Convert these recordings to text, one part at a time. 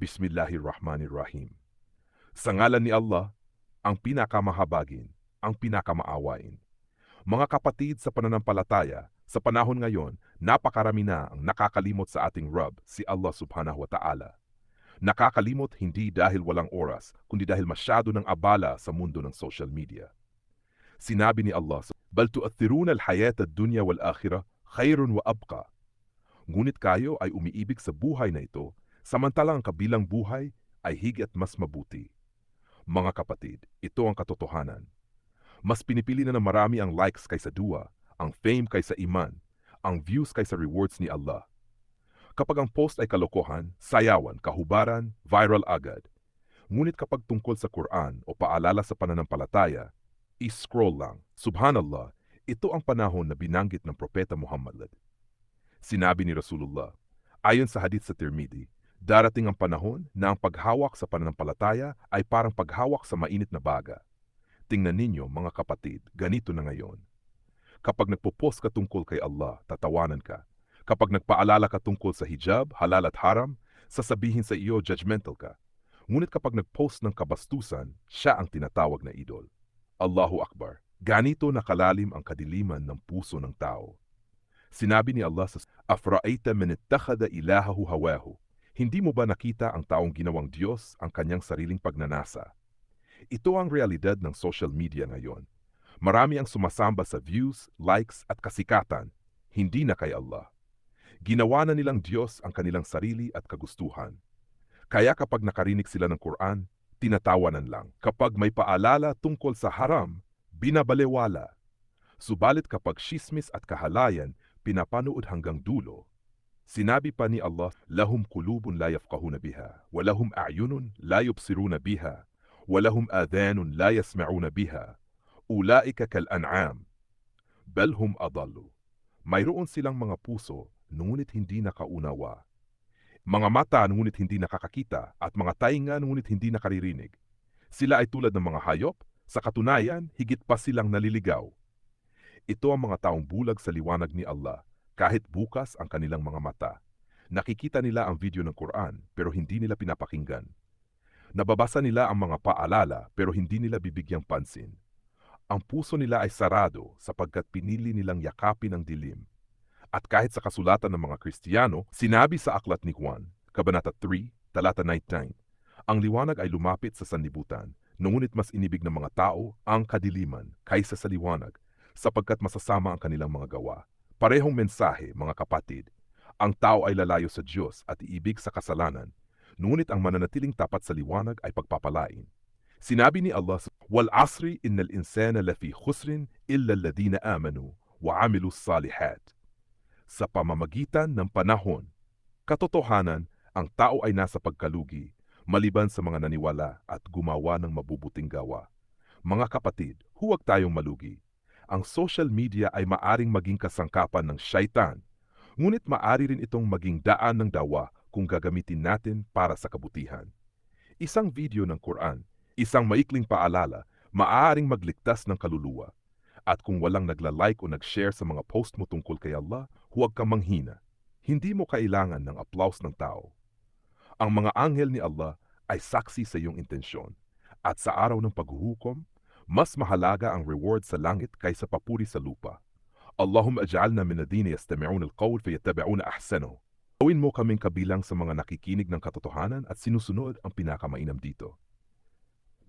Bismillahirrahmanirrahim. Sa ngalan ni Allah, ang pinakamahabagin, ang pinakamaawain. Mga kapatid sa pananampalataya, sa panahon ngayon, napakarami na ang nakakalimot sa ating Rab, si Allah subhanahu wa ta'ala. Nakakalimot hindi dahil walang oras, kundi dahil masyado ng abala sa mundo ng social media. Sinabi ni Allah, Bal tuathiruna al-hayat ad-dunya wal-akhirah, khayrun wa abqa. Ngunit kayo ay umiibig sa buhay na ito, samantalang ang kabilang buhay ay higit mas mabuti. Mga kapatid, ito ang katotohanan. Mas pinipili na ng marami ang likes kaysa dua, ang fame kaysa iman, ang views kaysa rewards ni Allah. Kapag ang post ay kalokohan, sayawan, kahubaran, viral agad. Ngunit kapag tungkol sa Quran o paalala sa pananampalataya, i-scroll lang. Subhanallah, ito ang panahon na binanggit ng Propeta Muhammad. Sinabi ni Rasulullah, ayon sa hadith sa Tirmidhi, darating ang panahon na ang paghawak sa pananampalataya ay parang paghawak sa mainit na baga. Tingnan ninyo mga kapatid, ganito na ngayon. Kapag nagpo-post ka tungkol kay Allah, tatawanan ka. Kapag nagpaalala ka tungkol sa hijab, halal at haram, sasabihin sa iyo judgmental ka. Ngunit kapag nag-post ng kabastusan, siya ang tinatawag na idol. Allahu Akbar. Ganito nakalalim ang kadiliman ng puso ng tao. Sinabi ni Allah sa Afra'aita man ittakhadha ilahahu hawahu. Hindi mo ba nakita ang taong ginawang Diyos ang kanyang sariling pagnanasa? Ito ang realidad ng social media ngayon. Marami ang sumasamba sa views, likes at kasikatan, hindi na kay Allah. Ginawa na nilang Diyos ang kanilang sarili at kagustuhan. Kaya kapag nakarinig sila ng Quran, tinatawanan lang. Kapag may paalala tungkol sa haram, binabalewala. Subalit kapag shismis at kahalayan, pinapanood hanggang dulo. Sinabi pa ni Allah, Lahum kulubun la yafqahuna biha, wa lahum a'yunun la yubsiruna biha, wa lahum adhanun la yasma'una biha. Ulaika kal an'am, bal hum adallu. Mayroon silang mga puso, ngunit hindi nakaunawa mga mata ngunit hindi nakakakita at mga tainga ngunit hindi nakaririnig. Sila ay tulad ng mga hayop, sa katunayan, higit pa silang naliligaw. Ito ang mga taong bulag sa liwanag ni Allah, kahit bukas ang kanilang mga mata. Nakikita nila ang video ng Quran pero hindi nila pinapakinggan. Nababasa nila ang mga paalala pero hindi nila bibigyang pansin. Ang puso nila ay sarado sapagkat pinili nilang yakapin ang dilim at kahit sa kasulatan ng mga Kristiyano, sinabi sa aklat ni Juan, Kabanata 3, talata 19, ang liwanag ay lumapit sa sanlibutan, ngunit mas inibig ng mga tao ang kadiliman kaysa sa liwanag, sapagkat masasama ang kanilang mga gawa. Parehong mensahe, mga kapatid, ang tao ay lalayo sa Diyos at iibig sa kasalanan, ngunit ang mananatiling tapat sa liwanag ay pagpapalain. Sinabi ni Allah, Wal asri innal insana lafi khusrin illa alladhina amanu wa amilu salihat sa pamamagitan ng panahon. Katotohanan, ang tao ay nasa pagkalugi, maliban sa mga naniwala at gumawa ng mabubuting gawa. Mga kapatid, huwag tayong malugi. Ang social media ay maaring maging kasangkapan ng syaitan, ngunit maari rin itong maging daan ng dawa kung gagamitin natin para sa kabutihan. Isang video ng Quran, isang maikling paalala, maaaring magligtas ng kaluluwa. At kung walang nagla-like o nag-share sa mga post mo tungkol kay Allah, huwag kang manghina. Hindi mo kailangan ng applause ng tao. Ang mga anghel ni Allah ay saksi sa iyong intensyon. At sa araw ng paghuhukom, mas mahalaga ang reward sa langit kaysa papuri sa lupa. Allahumma aj'alna min alladhina yastami'una al-qawl fayattabi'una ahsanahu. Gawin mo kaming kabilang sa mga nakikinig ng katotohanan at sinusunod ang pinakamainam dito.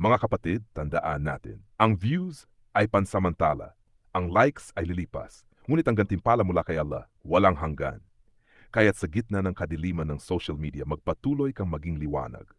Mga kapatid, tandaan natin, ang views ay pansamantala. Ang likes ay lilipas. Ngunit ang gantimpala mula kay Allah, walang hanggan. Kaya't sa gitna ng kadiliman ng social media, magpatuloy kang maging liwanag.